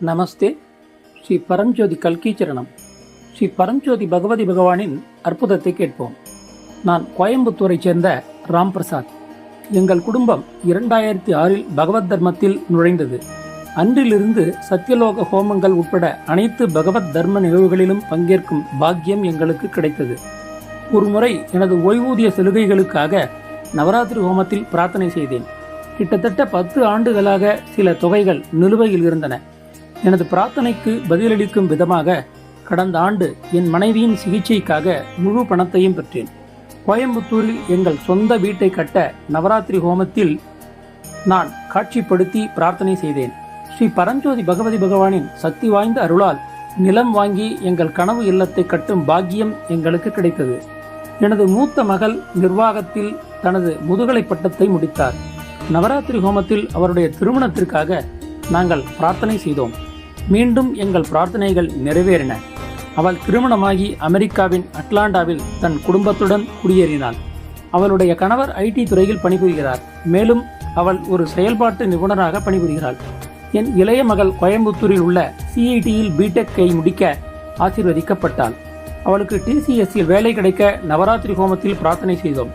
நமஸ்தே. ஸ்ரீ பரஞ்சோதி கல்கீச்சரணம். ஸ்ரீ பரஞ்சோதி பகவதி பகவானின் அற்புதத்தை கேட்போம். நான் கோயம்புத்தூரைச் சேர்ந்த ராம் பிரசாத் எங்கள் குடும்பம் இரண்டாயிரத்தி ஆறில் பகவத் தர்மத்தில் நுழைந்தது. அன்றிலிருந்து சத்தியலோக ஹோமங்கள் உட்பட அனைத்து பகவத் தர்ம நிகழ்வுகளிலும் பங்கேற்கும் பாக்கியம் எங்களுக்கு கிடைத்தது. ஒருமுறை எனது ஓய்வூதிய சலுகைகளுக்காக நவராத்திரி ஹோமத்தில் பிரார்த்தனை செய்தேன். கிட்டத்தட்ட பத்து ஆண்டுகளாக சில தொகைகள் நிலுவையில் இருந்தன. எனது பிரார்த்தனைக்கு பதிலளிக்கும் விதமாக கடந்த ஆண்டு என் மனைவியின் சிகிச்சைக்காக முழு பணத்தையும் பெற்றேன். கோயம்புத்தூரில் எங்கள் சொந்த வீட்டை கட்ட நவராத்திரி ஹோமத்தில் நான் காட்சிப்படுத்தி பிரார்த்தனை செய்தேன். ஸ்ரீ பரஞ்சோதி பகவதி பகவானின் சக்தி வாய்ந்த அருளால் நிலம் வாங்கி எங்கள் கனவு இல்லத்தை கட்டும் பாக்கியம் எங்களுக்கு கிடைத்தது. எனது மூத்த மகள் நிர்வாகத்தில் தனது முதுகலை பட்டத்தை முடித்தார். நவராத்திரி ஹோமத்தில் அவருடைய திருமணத்திற்காக நாங்கள் பிரார்த்தனை செய்தோம். மீண்டும் எங்கள் பிரார்த்தனைகள் நிறைவேறின. அவள் திருமணமாகி அமெரிக்காவின் அட்லாண்டாவில் தன் குடும்பத்துடன் குடியேறினாள். அவளுடைய கணவர் ஐடி துறையில் பணிபுரிகிறார். மேலும் அவள் ஒரு செயல்பாட்டு நிபுணராக பணிபுரிகிறாள். என் இளைய மகள் கோயம்புத்தூரில் உள்ள சிஐடியில் பிடெக்கை முடிக்க ஆசீர்வதிக்கப்பட்டாள். அவளுக்கு டிசிஎஸ்சியில் வேலை கிடைக்க நவராத்திரி ஹோமத்தில் பிரார்த்தனை செய்தோம்.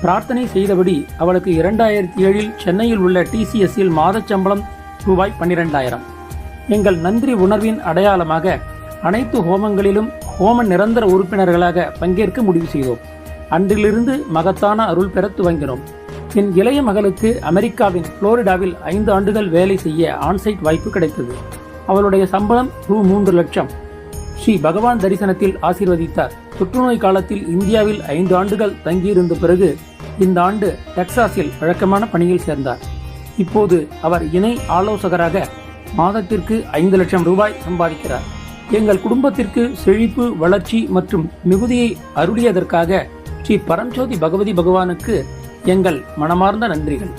பிரார்த்தனை செய்தபடி அவளுக்கு இரண்டாயிரத்தி ஏழில் சென்னையில் உள்ள டிசிஎஸ்சியில் மாதச் சம்பளம் ரூபாய் பன்னிரெண்டாயிரம். எங்கள் நன்றி உணர்வின் அடையாளமாக அனைத்து ஹோமங்களிலும் ஹோம நிரந்தர உறுப்பினர்களாக பங்கேற்க முடிவு செய்தோம். அன்றிலிருந்து மகத்தான அருள் பெற துவங்கினோம். என் இளைய மகளுக்கு அமெரிக்காவின் புளோரிடாவில் ஐந்து ஆண்டுகள் வேலை செய்ய ஆன்சைட் வாய்ப்பு கிடைத்தது. அவளுடைய சம்பளம் ரூ மூன்று லட்சம். ஸ்ரீ பகவான் தரிசனத்தில் ஆசீர்வதித்தார். புற்றுநோய் காலத்தில் இந்தியாவில் ஐந்து ஆண்டுகள் தங்கியிருந்த பிறகு இந்த ஆண்டு டெக்சாஸில் வழக்கமான பணியில் சேர்ந்தார். இப்போது அவர் இணை ஆலோசகராக மாதத்திற்கு ஐந்து லட்சம் ரூபாய் சம்பாதிக்கிறார். எங்கள் குடும்பத்திற்கு செழிப்பு வளர்ச்சி மற்றும் மிகுதியை அருளியதற்காக ஸ்ரீ பரஞ்சோதி பகவதி பகவானுக்கு எங்கள் மனமார்ந்த நன்றிகள்.